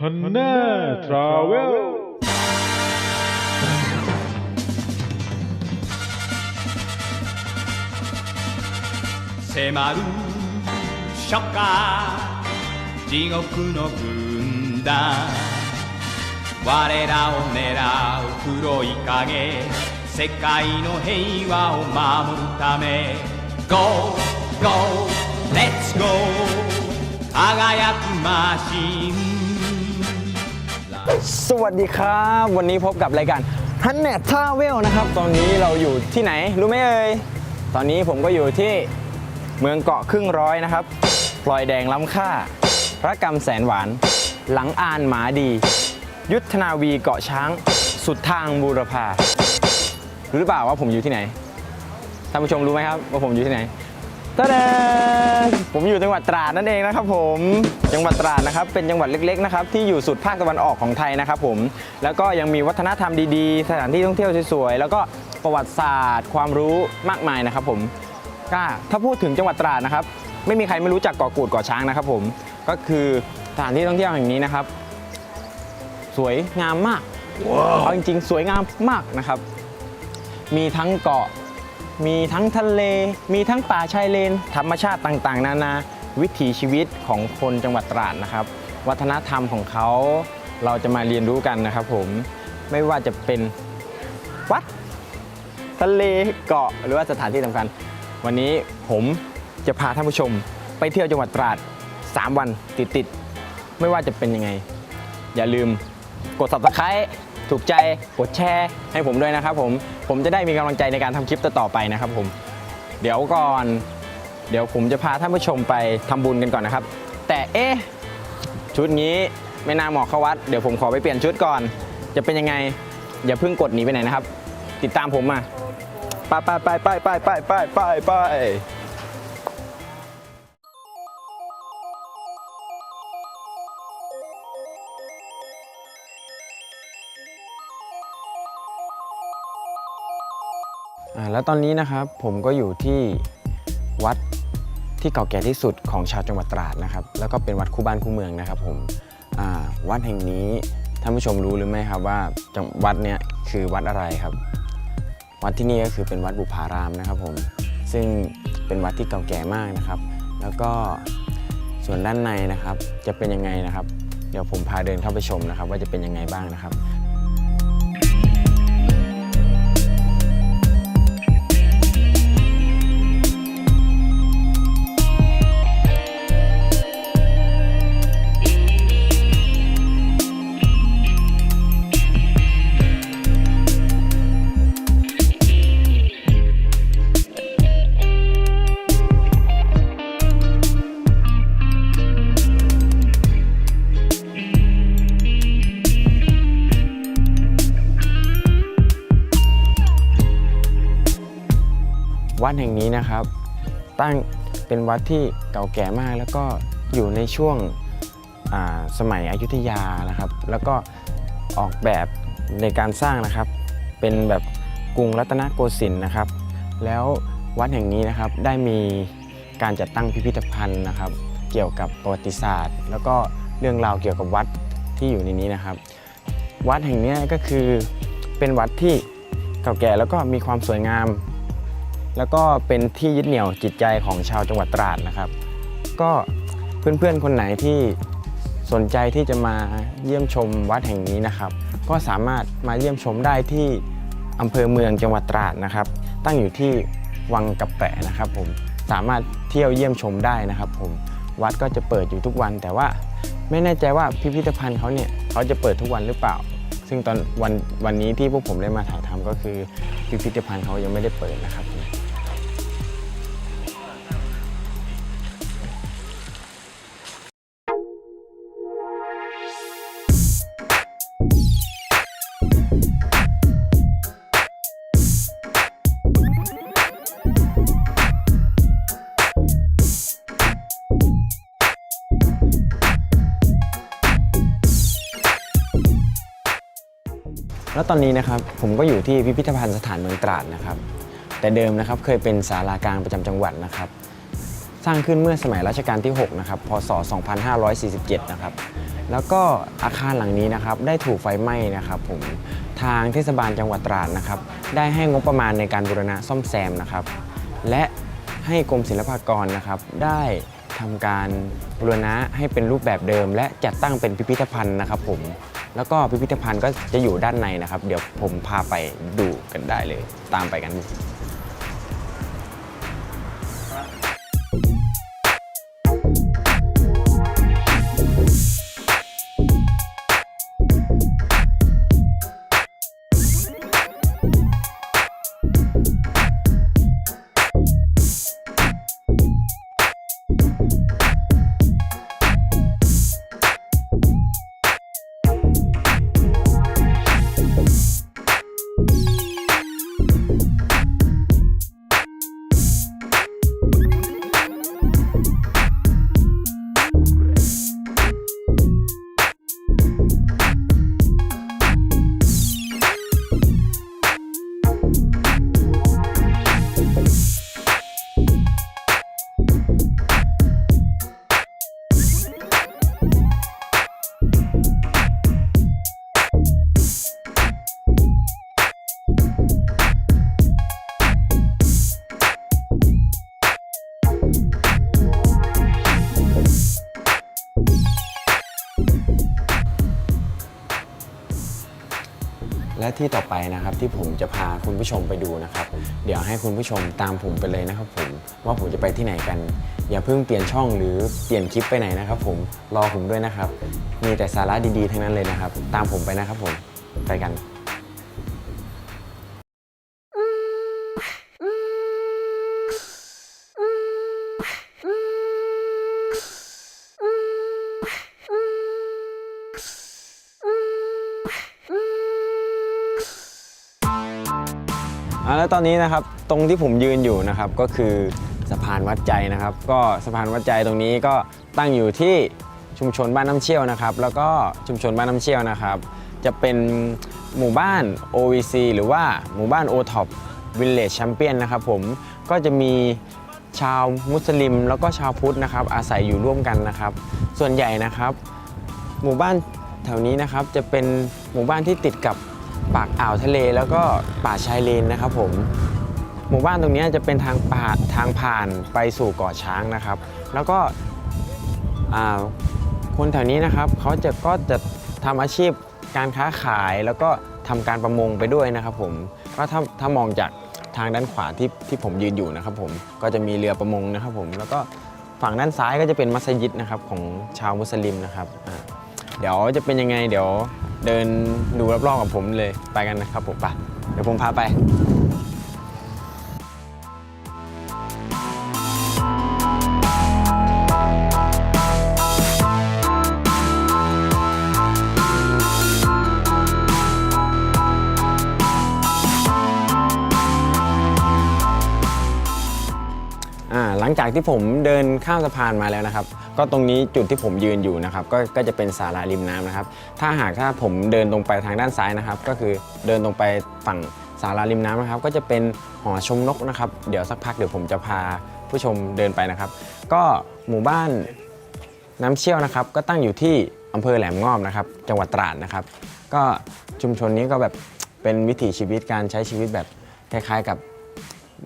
花 travel. 迫る初夏地獄の軍団我らを狙う黒い影世界の平和を守るため Go, go, let's go. 輝くマシン สวัสดีครับ วันนี้พบกับรายการฮันแนทท่าเวลนะครับ ตอนนี้เราอยู่ที่ไหนรู้ไหมเอ่ยตอนนี้ผมก็อยู่ที่เมืองเกาะครึ่งร้อยนะครับพลอยแดงล้ำค่า พระกรรมแสนหวาน หลังอานหมาดี ยุทธนาวีเกาะช้าง สุดทางบูรพารู้หรือเปล่าว่าผมอยู่ที่ไหนท่านผู้ชมรู้ไหมครับว่าผมอยู่ที่ไหนตะเดผมอยู่จังหวัดตราดนั่นเองนะครับผม จังหวัดตราดนะครับเป็นจังหวัดเล็กๆนะครับที่อยู่สุดภาคตะวันออกของไทยนะครับผมแล้วก็ยังมีวัฒนธรรมดีๆ สถานที่ท่องเที่ยวสวยๆแล้วก็ประวัติศาสตร์ ความรู้มากมายนะครับผมก็ถ้าพูดถึงจังหวัดตราดนะครับไม่มีใครไม่รู้จักเกาะกูดเกาะช้างนะครับผมก็คือสถานที่ท่องเที่ยวแห่งนี้นะครับ สวยงามมากเอาจริงๆ สวยงามมากนะครับ มีทั้งเกาะมีทั้งทะเล มีทั้งป่าชายเลน ธรรมชาติต่างๆ นานา วิถีชีวิตของคนจังหวัดตราดนะครับ วัฒนธรรมของเขาเราจะมาเรียนรู้กันนะครับ ผมไม่ว่าจะเป็นวัดทะเลเกาะหรือว่าสถานที่สำคัญ วันนี้ผมจะพาท่านผู้ชมไปเที่ยวจังหวัดตราด 3 วันติดๆไม่ว่าจะเป็นยังไง อย่าลืมกด subscribe ถูกใจกดแชร์ให้ผมด้วยนะครับผมผมจะได้มีกำลังใจในการทำคลิปต่อๆไปนะครับผม เดี๋ยวก่อน เดี๋ยวผมจะพาท่านผู้ชมไปทำบุญกันก่อนนะครับ แต่เอ๊ะชุดนี้ไม่น่าเหมาะเข้าวัด เดี๋ยวผมขอไปเปลี่ยนชุดก่อน จะเป็นยังไง อย่าเพิ่งกดหนีไปไหนนะครับ ติดตามผมมาไปไปไปไปไปไปไปไปไปแล้วตอนนี้นะครับผมก็อยู่ที่วัด ที่เก่าแก่ที่สุดของชาวจังหวัดตราดนะครับ แล้วก็เป็นวัดคู่บ้านคู่เมืองนะครับผมวัดแห่งนี้ท่านผู้ชมรู้หรือไม่ครับว่าจังวัดเนี้ยคือวัดอะไรครับ วัดที่นี่ก็คือเป็นวัดบุพารามนะครับผมซึ่งเป็นวัดที่เก่าแก่มากนะครับ แล้วก็ส่วนด้านในนะครับจะเป็นยังไงนะครับ เดี๋ยวผมพาเดินเข้าไปชมนะครับ ว่าจะเป็นยังไงบ้างนะครับ วัดแห่งนี้นะครับ ตั้งเป็นวัดที่เก่าแก่มาก แล้วก็อยู่ในช่วงสมัยอยุธยานะครับ แล้วก็ออกแบบในการสร้างนะครับ เป็นแบบกรุงรัตนโกสินทร์นะครับ แล้ววัดแห่งนี้นะครับได้มีการจัดตั้งพิพิธภัณฑ์นะครับ เกี่ยวกับประวัติศาสตร์ แล้วก็เรื่องราวเกี่ยวกับวัดที่อยู่ในนี้นะครับ วัดแห่งนี้ก็คือเป็นวัดที่เก่าแก่แล้วก็มีความสวยงาม แล้วก็เป็นที่ยึดเหนี่ยวจิตใจของชาวจังหวัดตราดนะครับ ก็เพื่อนๆคนไหนที่สนใจที่จะมาเยี่ยมชมวัดแห่งนี้นะครับ ก็สามารถมาเยี่ยมชมได้ที่อำเภอเมืองจังหวัดตราดนะครับ ตั้งอยู่ที่วังกะแปะนะครับ ผมสามารถเที่ยวเยี่ยมชมได้นะครับ ผมวัดก็จะเปิดอยู่ทุกวันแต่ว่าไม่แน่ใจว่าพิพิธภัณฑ์เขาเนี่ยเขาจะเปิดทุกวันหรือเปล่า ซึ่งตอนวันวันนี้ที่พวกผมได้มาถ่ายทำก็คือพิพิธภัณฑ์เขายังไม่ได้เปิดนะครับ แล้วตอนนี้นะครับผมก็อยู่ที่พิพิธภัณฑ์สถานเมืองตราดนะครับ แต่เดิมนะครับเคยเป็นศาลากลางประจำจังหวัดนะครับ สร้างขึ้นเมื่อสมัยรัชกาลที่ 6 นะครับ พศ 2547 นะครับ แล้วก็อาคารหลังนี้นะครับได้ถูกไฟไหม้นะครับ ผมทางเทศบาลจังหวัดตราดนะครับ ได้ให้งบประมาณในการบูรณะซ่อมแซมนะครับ และให้กรมศิลปากรนะครับ ได้ทำการบูรณะให้เป็นรูปแบบเดิม และจัดตั้งเป็นพิพิธภัณฑ์นะครับผม แล้วก็พิพิธภัณฑ์ก็จะอยู่ด้านในนะครับ เดี๋ยวผมพาไปดูกันได้เลย ตามไปกัน ที่ต่อไปนะครับที่ผมจะพาคุณผู้ชมไปดูนะครับ เดี๋ยวให้คุณผู้ชมตามผมไปเลยนะครับผมว่าผมจะไปที่ไหนกัน อย่าเพิ่งเปลี่ยนช่องหรือเปลี่ยนคลิปไปไหนนะครับผมรอผมด้วยนะครับ มีแต่สาระดีๆทั้งนั้นเลยนะครับ ตามผมไปนะครับผมไปกัน แล้วตอนนี้นะครับตรงที่ผมยืนอยู่นะครับก็คือสะพานวัดใจนะครับ ก็สะพานวัดใจตรงนี้ก็ตั้งอยู่ที่ชุมชนบ้านน้ำเชี่ยวนะครับ แล้วก็ชุมชนบ้านน้ำเชี่ยวนะครับ จะเป็นหมู่บ้าน OVC หรือว่าหมู่บ้าน o t o p Village Champion นะครับผมก็จะมีชาวมุสลิมแล้วก็ชาวพุทธนะครับ อาศัยอยู่ร่วมกันนะครับ ส่วนใหญ่นะครับ หมู่บ้านแถวนี้นะครับจะเป็นหมู่บ้านที่ติดกับ ปากอ่าวทะเลแล้วก็ป่าชายเลนนะครับผมหมู่บ้านตรงนี้จะเป็นทางป่าทางผ่านไปสู่เกาะช้างนะครับ แล้วก็คนแถวนี้นะครับเขาจะก็จะทำอาชีพการค้าขายแล้วก็ทำการประมงไปด้วยนะครับผมก็ถ้าถ้ามองจากทางด้านขวาที่ที่ผมยืนอยู่นะครับผมก็จะมีเรือประมงนะครับผมแล้วก็ฝั่งด้านซ้ายก็จะเป็นมัสยิดนะครับของชาวมุสลิมนะครับเดี๋ยวจะเป็นยังไงเดี๋ยว เดินดูรอบๆกับผมเลยไปกันนะครับผมไปเดี๋ยวผมพาไป หลังจากที่ผมเดินข้ามสะพานมาแล้วนะครับ ก็ตรงนี้จุดที่ผมยืนอยู่นะครับ ก็ก็จะเป็นศาลาริมน้ำนะครับ ถ้าหากถ้าผมเดินตรงไปทางด้านซ้ายนะครับ ก็คือเดินตรงไปฝั่งศาลาริมน้ำนะครับ ก็จะเป็นหอชมนกนะครับ เดี๋ยวสักพักเดี๋ยวผมจะพาผู้ชมเดินไปนะครับ ก็หมู่บ้านน้ำเชี่ยวนะครับ ก็ตั้งอยู่ที่อำเภอแหลมงอบนะครับ จังหวัดตราดนะครับ ก็ชุมชนนี้ก็แบบเป็นวิถีชีวิตการใช้ชีวิตแบบคล้ายๆ กับ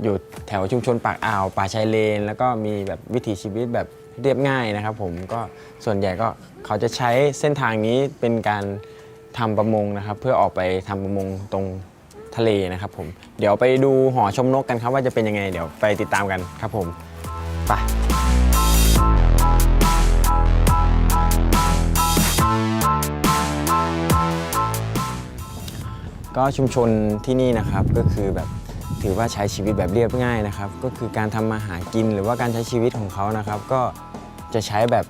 อยู่แถวชุมชนปากอ่าว ป่าชายเลน แล้วก็มีแบบวิถีชีวิตแบบเรียบง่ายนะครับผมก็ส่วนใหญ่ก็เขาจะใช้เส้นทางนี้เป็นการทำประมงนะครับ เพื่อออกไปทำประมงตรงทะเลนะครับผมเดี๋ยวไปดูหอชมนกกันครับว่าจะเป็นยังไง เดี๋ยวไปติดตามกันครับผมไปก็ชุมชนที่นี่นะครับก็คือแบบ ถือว่าใช้ชีวิตแบบเรียบง่ายนะครับ ก็คือการทำมาหากินหรือว่าการใช้ชีวิตของเขานะครับ ก็จะใช้แบบ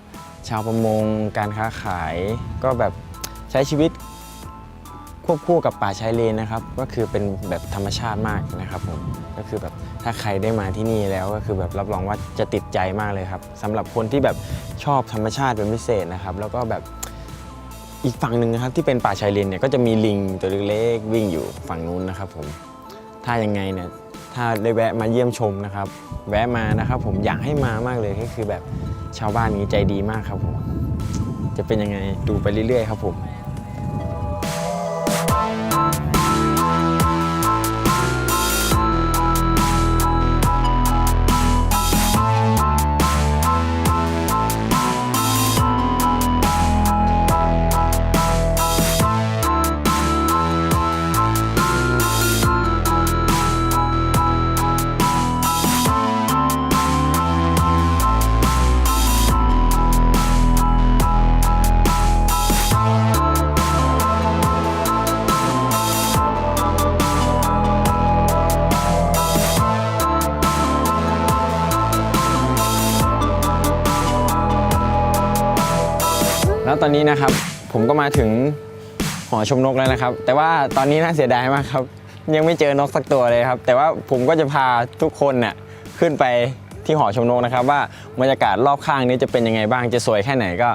ชาวประมง การค้าขาย ก็แบบใช้ชีวิตควบคู่กับป่าชายเลนนะครับ ก็คือเป็นแบบธรรมชาติมากนะครับผมก็คือแบบถ้าใครได้มาที่นี่แล้วก็คือแบบรับรองว่าจะติดใจมากเลยครับสำหรับคนที่แบบชอบธรรมชาติเป็นพิเศษนะครับ แล้วก็แบบอีกฝั่งหนึ่งนะครับที่เป็นป่าชายเลนเนี่ยก็จะมีลิงตัวเล็กๆวิ่งอยู่ฝั่งนู้นนะครับผม ถ้ายังไงเนี่ยถ้าได้แวะมาเยี่ยมชมนะครับ แวะมานะครับ ผมอยากให้มามากเลยก็คือแบบชาวบ้านนี้ใจดีมากครับผมจะเป็นยังไงดูไปเรื่อยๆ ครับผม ตอนนี้นะครับ ผมก็มาถึงหอชมนกแล้วนะครับ แต่ว่าตอนนี้น่าเสียดายมากครับ ยังไม่เจอนกสักตัวเลยครับ แต่ว่าผมก็จะพาทุกคนน่ะขึ้นไปที่หอชมนกนะครับว่าบรรยากาศรอบข้างนี้จะเป็นยังไงบ้างจะสวยแค่ไหนก็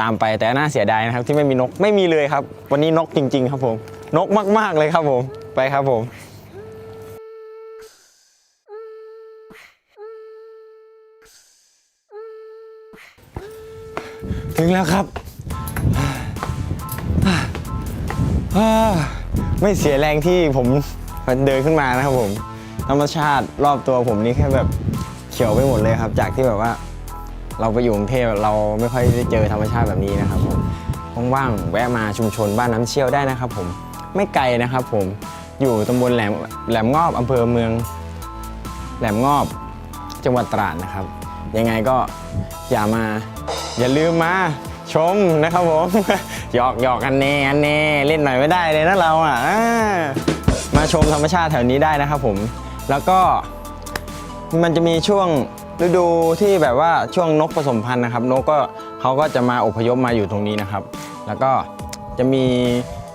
ตามไปแต่น่าเสียดายนะครับ ที่ไม่มีนกไม่มีเลยครับ วันนี้นกจริง ๆ ครับผม นกมากๆเลยครับผมไปครับผมถึงแล้วครับ ไม่เสียแรงที่ผมเดินขึ้นมานะครับผม ธรรมชาติรอบตัวผมนี่แค่แบบเขียวไปหมดเลยครับ จากที่แบบว่า เราไปอยู่กรุงเทพเราไม่ค่อยได้เจอธรรมชาติแบบนี้นะครับผมว่างๆแวะมาชุมชนบ้านน้ำเชี่ยวได้นะครับผมไม่ไกลนะครับผมอยู่ตำบลแหลมแหลมงอบอำเภอเมือง แหลมงอบจังหวัดตราดนะครับ ยังไงก็อย่ามาอย่าลืมมา ชมนะครับผม หยอกหยอกกันแน่อันแน่เล่นหน่อยไม่ได้เลยนะเราอะมาชมธรรมชาติแถวนี้ได้นะครับผม แล้วก็มันจะมีช่วงฤดูที่แบบว่าช่วงนกผสมพันธุ์นะครับ นกก็เขาก็จะมาอพยพมาอยู่ตรงนี้นะครับ แล้วก็จะมี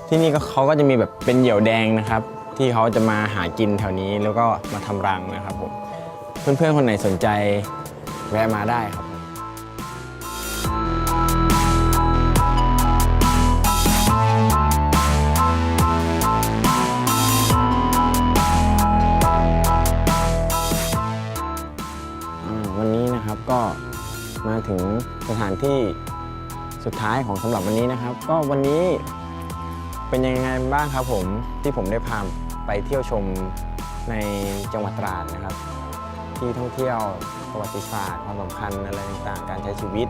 ที่นี่ก็เขาก็จะมีแบบเป็นเหยี่ยวแดงนะครับ ที่เขาจะมาหากินแถวนี้แล้วก็มาทำรังนะครับผมเพื่อนๆคนไหนสนใจแวะมาได้ครับ ที่สุดท้ายของสำหรับวันนี้นะครับ ก็วันนี้เป็นยังไงบ้างครับผมที่ผมได้พาไปเที่ยวชมในจังหวัดตราดนะครับ ที่ท่องเที่ยวประวัติศาสตร์ความสำคัญอะไรต่างๆ การใช้ชีวิต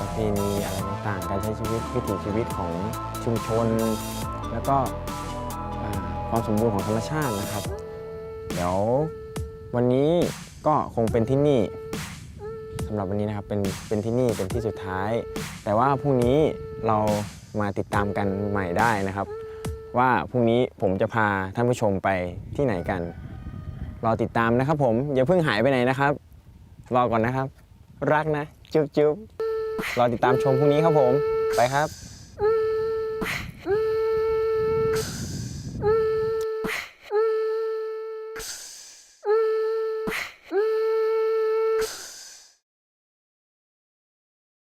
ประเพณีอะไรต่างๆ การใช้ชีวิตวิถีชีวิตของชุมชน แล้วก็ความสมบูรณ์ของธรรมชาตินะครับ เดี๋ยววันนี้ก็คงเป็นที่นี่ำหรับวันนี้นะครับเป็นเป็นที่นี่เป็นที่สุดท้าย แต่ว่าพรุ่งนี้เรามาติดตามกันใหม่ได้นะครับ ว่าพรุ่งนี้ผมจะพาท่านผู้ชมไปที่ไหนกันรอติดตามนะครับผมอย่าเพิ่งหายไปไหนนะครับ รอก่อนนะครับ รักนะ จุ๊บจุ๊บรอติดตามชมพรุ่งนี้ครับผมไปครับ